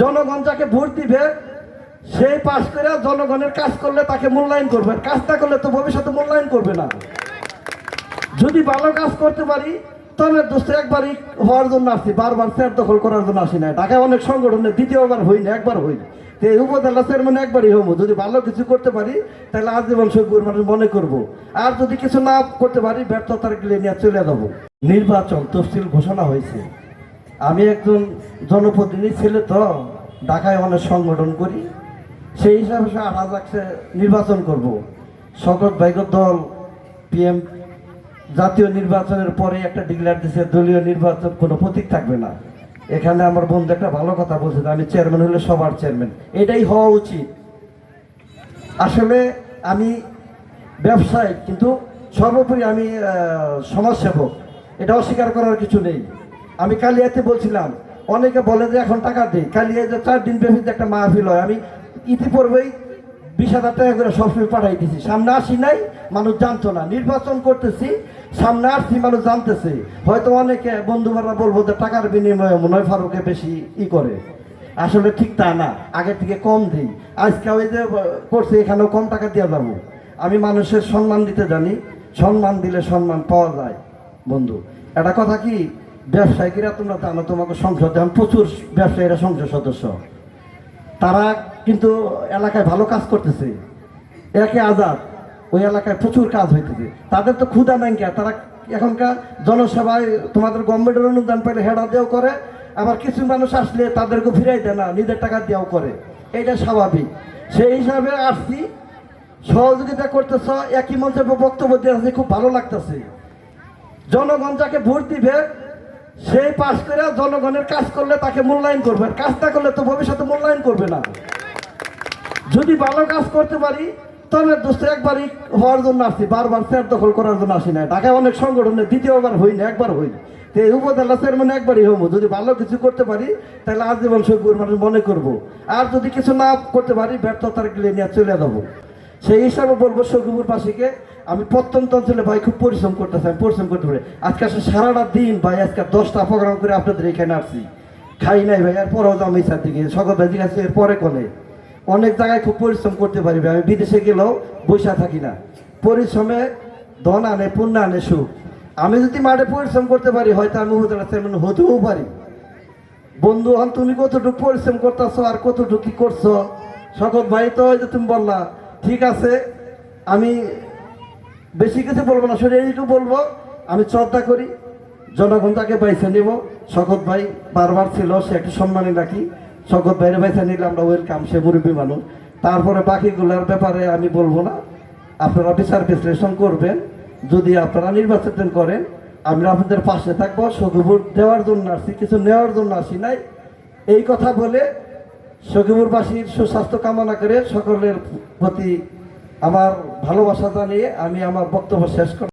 জনগণ যাকে ভোট দিবে সেই পাশ করে জনগণের কাজ করলে তাকে মূল্যায়ন করবে। কাজ না করলে তো ভবিষ্যতে মূল্যায়ন করবে না। যদি ভালো কাজ করতে পারি, তবে দোস্ত একবারই হওয়ার জন্য আসছি। বারবার চেয়ার দখল করার জন্য আসি না ঢাকায় অনেক সংগঠনে দ্বিতীয়বার হই না একবার হই তো এই উপজেলা চেয়ারম্যান একবারই হব। যদি ভালো কিছু করতে পারি, তাহলে আজীবন সৈকুর মানুষ মনে করব। আর যদি কিছু না করতে পারি, ব্যর্থতার গিলে নিয়ে চলে যাব। নির্বাচন তফসিল ঘোষণা হয়েছে। আমি একজন জনপ্রতিনিধি ছেলে তো, ঢাকায় অনেক সংগঠন করি। সেই হিসাবে সে আট হাজার নির্বাচন করব। শকত ভাইগর দল, পিএম জাতীয় নির্বাচনের পরে একটা ডিক্লেয়ার দিচ্ছে দলীয় নির্বাচন কোনো প্রতীক থাকবে না। এখানে আমার বন্ধু একটা ভালো কথা বলছে আমি চেয়ারম্যান হলে সবার চেয়ারম্যান। এটাই হওয়া উচিত। আসলে আমি ব্যবসায়ী, কিন্তু সর্বোপরি আমি সমাজসেবক। এটা অস্বীকার করার কিছু নেই। আমি কালিয়াতে বলছিলাম, অনেকে বলে যে এখন টাকা দিই কালিয়া যে চার দিন ব্যাপী একটা মাহফিল হয়। আমি ইতিপূর্বেই বিশ হাজার টাকা করে সবসময় পাঠাই দিছি। সামনে আসি নাই, মানুষ জানতো না। নির্বাচন করতেছি, সামনে আসছি, মানুষ জানতেছে। হয়তো অনেকে বন্ধুবারা বলব যে টাকার বিনিময়ে মনে হয় ফারুকে বেশি ই করে। আসলে ঠিক তা না। আগের থেকে কম দিই। আজকে ওই যে করছে, এখানেও কম টাকা দেওয়া যাব। আমি মানুষের সম্মান দিতে জানি। সম্মান দিলে সম্মান পাওয়া যায়, বন্ধু। একটা কথা কি? ব্যবসায়ীরা তোমরা জানো তোমাকে সংসদ যেমন প্রচুর ব্যবসায়ীরা সংসদ সদস্য। তারা কিন্তু এলাকায় ভালো কাজ করতেছে। একে আজাদ, ওই এলাকায় প্রচুর কাজ হইতেছে। তাদের তো ক্ষুদা নাই কে তারা এখনকার জনসভায় তোমাদের গভর্নমেন্টের অনুদান পেলে হেডা দিয়েও করে, আবার কিছু মানুষ আসলে তাদেরকে ফিরাই দেয় না, নিজের টাকা দিয়েও করে। এটা স্বাভাবিক। সেই হিসাবে আসছি, সহযোগিতা করতেছ, একই মঞ্চে বক্তব্য দিয়ে খুব ভালো লাগতেছে। জনগণ যাকে ভোট দিবে সেই পাশ করে জনগণের কাজ করলে তাকে মূল্যায়ন করবে। আর কাজ না করলে তো ভবিষ্যতে মূল্যায়ন করবে না। যদি ভালো কাজ করতে পারি, তবে দোস্ত একবারই হওয়ার জন্য আসছি। বারবার চেয়ার দখল করার জন্য আসি না ঢাকায় অনেক সংগঠনে দ্বিতীয়বার হই না একবার হই তো এই উপজেলা চেয়ারম্যান একবারই হব। যদি ভালো কিছু করতে পারি, তাহলে আজীবন সৈকুর মানুষ মনে করব। আর যদি কিছু না করতে পারি, ব্যর্থতার গিলে নিয়ে চলে যাব। সেই হিসাবে বলব সকিপুর পাশিকে আমি প্রত্যন্ত অঞ্চলে ভাই খুব পরিশ্রম করতেছি, আমি পরিশ্রম করতে পারি। আজকে আসলে সারাটা দিন ভাই, আজকে দশটা প্রোগ্রাম করে আপনাদের এখানে আসছি। খাই নাই ভাই আর পরেও আমি ইচ্ছার দিকে। সকল ভাই আসছি পরে কলে অনেক জায়গায় খুব পরিশ্রম করতে পারি। আমি বিদেশে গেলেও বৈশা থাকি না। পরিশ্রমে ধন আনে, পুণ্য আনে, সুখ। আমি যদি মাঠে পরিশ্রম করতে পারি, হয়তো আমি উপজেলা চেয়ারম্যান হতেও পারি। বন্ধু হন, তুমি কতটুকু পরিশ্রম করতেছো আর কতটুকু কি করছ? সকল ভাই তো যে তুমি বললা, ঠিক আছে, আমি বেশি কিছু বলব না, শুধু এইটুকু বলব, আমি শ্রদ্ধা করি, জনগণ তাকে বাইছে নিব। শকত ভাই বারবার ছিল, সে একটু সম্মানী রাখি শকত ভাইয়ের বাইছে নিলে আমরা ওয়েলকাম সে মুরব্বী মানুষ। তারপরে বাকিগুলোর ব্যাপারে আমি বলব না। আপনারা বিচার বিশ্লেষণ করবেন। যদি আপনারা নির্বাচন করেন, আমরা আপনাদের পাশে থাকব। সখবর দেওয়ার জন্য আসছি, কিছু নেওয়ার জন্য আসি নাই। এই কথা বলে সখীপুরবাসীর সুস্বাস্থ্য কামনা করে সকলের প্রতি আমার ভালোবাসা জানিয়ে আমি আমার বক্তব্য শেষ